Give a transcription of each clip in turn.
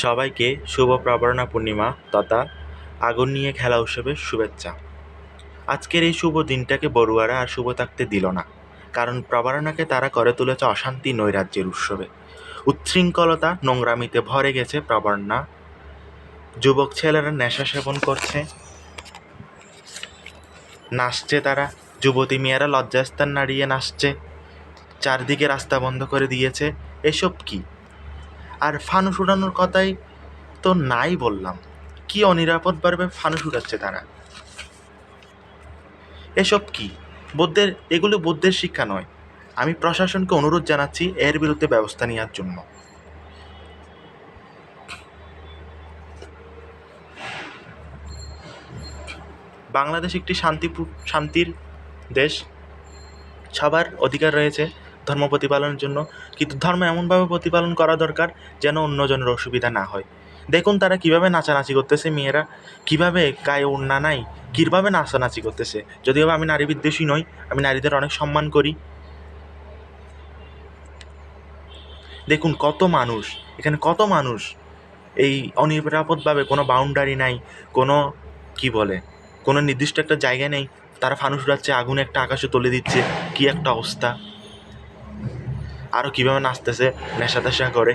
সবাইকে শুভ প্রবরণা পূর্ণিমা তথা আগুন নিয়ে খেলা উৎসবের শুভেচ্ছা। আজকের এই শুভ দিনটাকে বড়ুয়ারা আর শুভ থাকতে দিল না, কারণ প্রবরণাকে তারা করে তুলেছে অশান্তি নৈরাজ্যের উৎসবে। উচ্ছৃঙ্খলতা নোংরামিতে ভরে গেছে প্রবরণা যুবক ছেলেরা নেশা সেবন করছে। নাচছে তারা। যুবতী মেয়েরা লজ্জাস্থান নাড়িয়ে নাচছে। চারদিকে রাস্তা বন্ধ করে দিয়েছে। এসব কি? আর ফানুস উড়ানোর কথাই তো নাই বললাম। কি অনিরাপদভাবে ফানুস উড়াচ্ছে তারা? এসব কি? বৌদ্ধের, এগুলো বৌদ্ধের শিক্ষা নয়। আমি প্রশাসনকে অনুরোধ জানাচ্ছি এর বিরুদ্ধে ব্যবস্থা নেওয়ার জন্য। বাংলাদেশ একটি শান্তি শান্তির দেশ। সবার অধিকার রয়েছে। ধর্ম প্রতিপালনের জন্য। কিন্তু ধর্ম এমনভাবে প্রতিপালন করা দরকার যেন অন্যজনের অসুবিধা না হয়। দেখুন তারা কীভাবে নাচানাচি করতেছে মেয়েরা, কীভাবে গায়ে ওড়না নাই, কীভাবে নাচানাচি করতেছে। যদিও আমি নারী বিদ্বেষী নই, আমি নারীদের অনেক সম্মান করি। দেখুন কত মানুষ, এখানে কত মানুষ, এই অনিরাপদভাবে কোনো বাউন্ডারি নাই, কোনো কি বলে, কোনো নির্দিষ্ট একটা জায়গা নেই। তারা ফানুস উড়াচ্ছে আগুন একটা আকাশে তুলে দিচ্ছে, কি একটা অবস্থা। আরও কীভাবে নাচতেছে নেশা টেশা করে।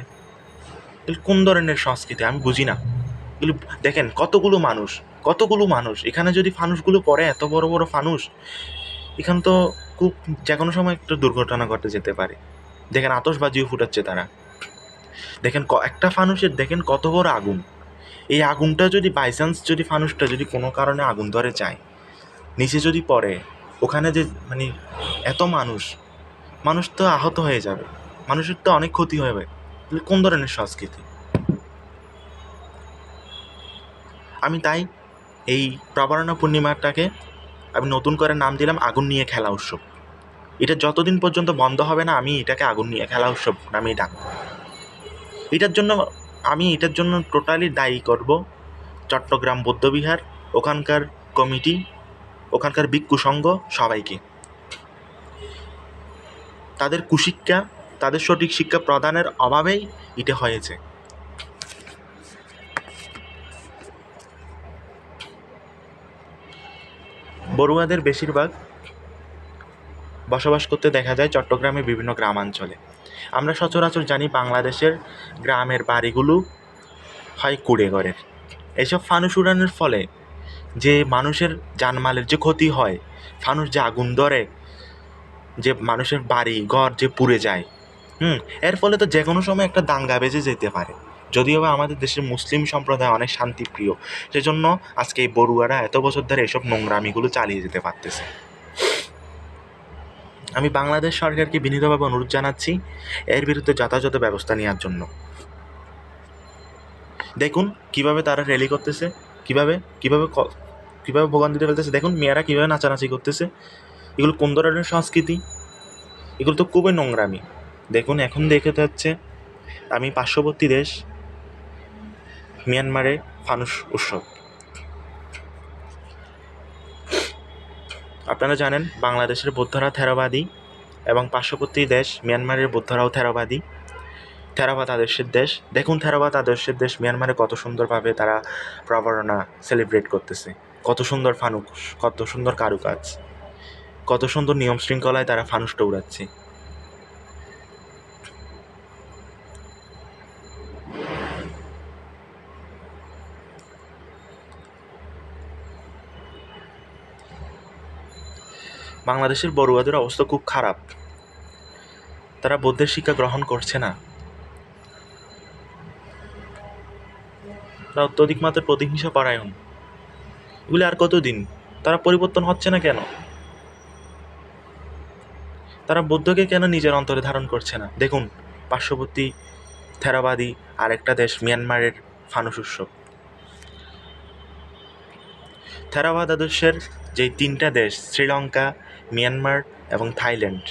এগুলো কোন ধরনের সংস্কৃতি? আমি বুঝি না। এগুলো, দেখেন, কতগুলো মানুষ কতগুলো মানুষ। এখানে যদি ফানুসগুলো পড়ে, এত বড় বড় ফানুস এখানে তো খুব যে কোনো সময় একটা দুর্ঘটনা ঘটে যেতে পারে। দেখেন আতসবাজিও ফুটাচ্ছে তারা। দেখেন একটা ফানুসের দেখেন, কত বড় আগুন। এই আগুনটা যদি বাইচান্স যদি ফানুসটা যদি কোনো কারণে আগুন ধরে যায়, নিচে যদি পড়ে, ওখানে যে মানে এত মানুষ মানুষ তো আহত হয়ে যাবে। মানুষের তো অনেক ক্ষতি হবে। এগুলো কোন ধরনের সংস্কৃতি? আমি তাই এই প্রবরণা পূর্ণিমাটাকে আমি নতুন করে নাম দিলাম আগুন নিয়ে খেলা উৎসব। এটা যতদিন পর্যন্ত বন্ধ হবে না, আমি এটাকে আগুন নিয়ে খেলা উৎসব নামেই ডাকবো। এটার জন্য আমি এটার জন্য টোটালি দায়ী করব চট্টগ্রাম বৌদ্ধবিহার, ওখানকার কমিটি, ওখানকার ভিক্ষু সংঘ সবাইকে। তাদের কুশিক্ষা, তাদের সঠিক শিক্ষা প্রদানের অভাবেই এটা হয়েছে। বড়ুয়াদের বেশিরভাগ বসবাস করতে দেখা যায় চট্টগ্রামের বিভিন্ন গ্রামাঞ্চলে। আমরা সচরাচর জানি বাংলাদেশের গ্রামের বাড়িগুলো হয় কুড়ে ঘরের এসব ফানুস উড়ানোর ফলে যে মানুষের জানমালের যে ক্ষতি হয়, ফানুস যে আগুন ধরে যে মানুষের বাড়ি, ঘর যে পুড়ে যায়। হুম, এর ফলে তো যে কোনো সময় একটা দাঙ্গা বেজে যেতে পারে। যদিও বা আমাদের দেশের মুসলিম সম্প্রদায় অনেক শান্তিপ্রিয়, সেজন্য আজকে এই বড়ুয়ারা এত বছর ধরে এসব নোংরামিগুলো চালিয়ে যেতে পারতেছে। আমি বাংলাদেশ সরকারকে বিনীতভাবে অনুরোধ জানাচ্ছি, এর বিরুদ্ধে যথাযথ ব্যবস্থা নেওয়ার জন্য। দেখুন, কীভাবে তারা র্যালি করতেছে, কীভাবে কীভাবে কীভাবে ভোগান্তিতে ফেলতেছে, দেখুন, মেয়েরা কীভাবে নাচানাচি করতেছে। এগুলো কোন ধরনের সংস্কৃতি? এগুলো তো খুবই নোংরামি। দেখুন, এখন দেখে যাচ্ছে, আমি পার্শ্ববর্তী দেশ, মিয়ানমারে ফানুস উৎসব। আপনারা জানেন, বাংলাদেশের বৌদ্ধরা থেরবাদী এবং পার্শ্ববর্তী দেশ, মিয়ানমারের বৌদ্ধরাও থেরবাদী। থেরাবাদ আদর্শের দেশ। দেখুন, থেরাবাদ আদর্শের দেশ মিয়ানমারে কত সুন্দরভাবে তারা প্রবরণা সেলিব্রেট করতেছে। কত সুন্দর ফানুস কত সুন্দর কারুকাজ। কত সুন্দর নিয়ম শৃঙ্খলায় তারা ফানুসটা উড়াচ্ছে বাংলাদেশের বড়ুয়াদের অবস্থা খুব খারাপ। তারা বৌদ্ধের শিক্ষা গ্রহণ করছে না। তারা অত্যধিক মাত্রার প্রতিহিংসা পরায়ণ এগুলি আর কতদিন? তারা পরিবর্তন হচ্ছে না কেন? তারা বৌদ্ধকে কেন নিজের অন্তরে ধারণ করছে না? দেখুন, পার্শ্ববর্তী থেরাবাদী আরেকটা দেশ, মিয়ানমারের ফানুস উৎসব থেরাবাদ আদর্শের যে তিনটা দেশ, শ্রীলঙ্কা, মিয়ানমার এবং থাইল্যান্ড,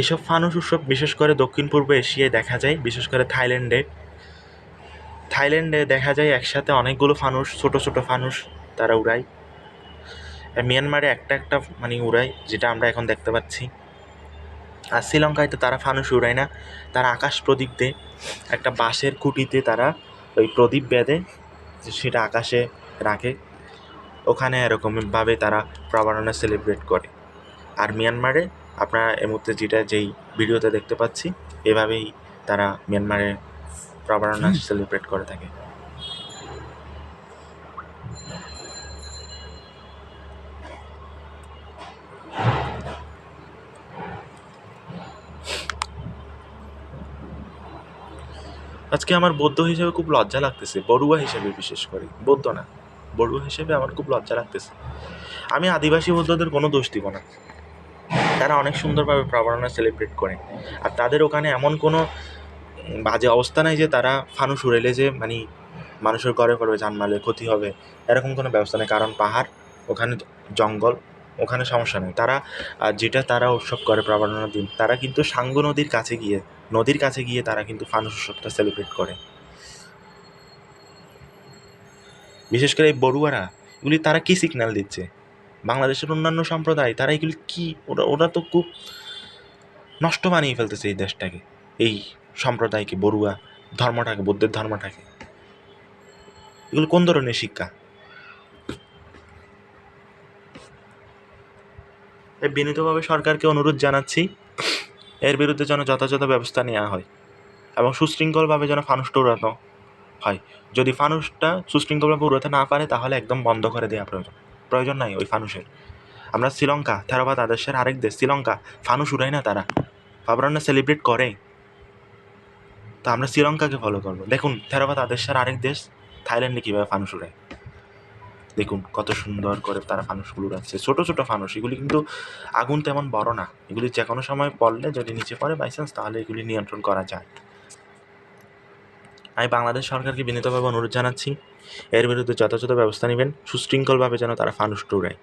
এসব ফানুস উৎসব বিশেষ করে দক্ষিণ পূর্ব এশিয়ায় দেখা যায়, বিশেষ করে থাইল্যান্ডে। থাইল্যান্ডে দেখা যায় একসাথে অনেকগুলো ফানুস, ছোট ছোট ফানুস তারা উড়ায়। মিয়ানমারে একটা একটা মানে উড়ায় যেটা আমরা এখন দেখতে পাচ্ছি। আর শ্রীলঙ্কায় তো তারা ফানুস উড়ায় না তারা আকাশ প্রদীপ দেয় একটা বাঁশের খুঁটিতে তারা ওই প্রদীপ বেঁধে সেটা আকাশে রাখে। ওখানে এরকমভাবে তারা প্রবারণা সেলিব্রেট করে। আর মিয়ানমারে আপনারা এই মুহূর্তে যেটা যেই ভিডিওতে দেখতে পাচ্ছি এভাবেই তারা মিয়ানমারে প্রবারণা সেলিব্রেট করে থাকে। আজকে আমার বৌদ্ধ হিসেবে খুব লজ্জা লাগতেছে, বড়ুয়া হিসেবে বিশেষ করে। বৌদ্ধ না, বড়ুয়া হিসেবে আমার খুব লজ্জা লাগতেছে। আমি আদিবাসী বৌদ্ধদের কোনো দোষ দিব না। তারা অনেক সুন্দরভাবে প্রবণনা সেলিব্রেট করে। আর তাদের ওখানে এমন কোনো বাজে অবস্থা নাই যে তারা ফানুস উড়েলে যে মানে মানুষের ঘরে পড়বে, জানমালে ক্ষতি হবে, এরকম কোনো ব্যবস্থা নেই। কারণ পাহাড়, ওখানে জঙ্গল, ওখানে সমস্যা নেই। তারা যেটা তারা উৎসব করে প্রবণনার দিন তারা কিন্তু সাঙ্গু নদীর কাছে গিয়ে নদীর কাছে গিয়ে তারা কিন্তু ফানুস উৎসবটা সেলিব্রেট করে। বিশেষ করে এই বড়ুয়ারা, এগুলি তারা কি সিগন্যাল দিচ্ছে? বাংলাদেশের অন্যান্য সম্প্রদায়, তারা এগুলি কি, ওরা ওরা তো খুব নষ্ট বানিয়ে ফেলতেছে এই দেশটাকে, এই সম্প্রদায়কে, বড়ুয়া ধর্মটাকে, বৌদ্ধের ধর্মটাকে। এগুলো কোন ধরনের শিক্ষা? বিনীতভাবে সরকারকে অনুরোধ জানাচ্ছি এর বিরুদ্ধে যেন যথাযথ ব্যবস্থা নেওয়া হয় এবং সুশৃঙ্খলভাবে যেন ফানুসটা উড়ানো হয়। যদি ফানুসটা সুশৃঙ্খলভাবে উড়াতে না পারে, তাহলে একদম বন্ধ করে দেওয়া প্রয়োজন। প্রয়োজন নাই ওই ফানুসের। আমরা শ্রীলঙ্কা, থেরোবাদ আদর্শের আরেক দেশ, শ্রীলঙ্কা। ফানুস উড়ায় না তারা। ফাবরান্না সেলিব্রেট করে। তো আমরা শ্রীলঙ্কাকে ফলো করব। দেখুন, থেরোবাদ আদর্শের আরেক দেশ, থাইল্যান্ডে কীভাবে ফানুস উড়ায়। দেখুন কত সুন্দর করে তারা ফানুসগুলো রাখছে। ছোটো ছোটো ফানুস এগুলি কিন্তু আগুন তেমন বড় না। এগুলি যে কোনো সময় পড়লে যদি নিচে পড়ে বাই চান্স তাহলে এগুলি নিয়ন্ত্রণ করা যায়। আমি বাংলাদেশ সরকারকে বিনীতভাবে অনুরোধ জানাচ্ছি, এর বিরুদ্ধে যথাযথ ব্যবস্থা নেবেন, সুশৃঙ্খলভাবে যেন তারা ফানুস উড়ায়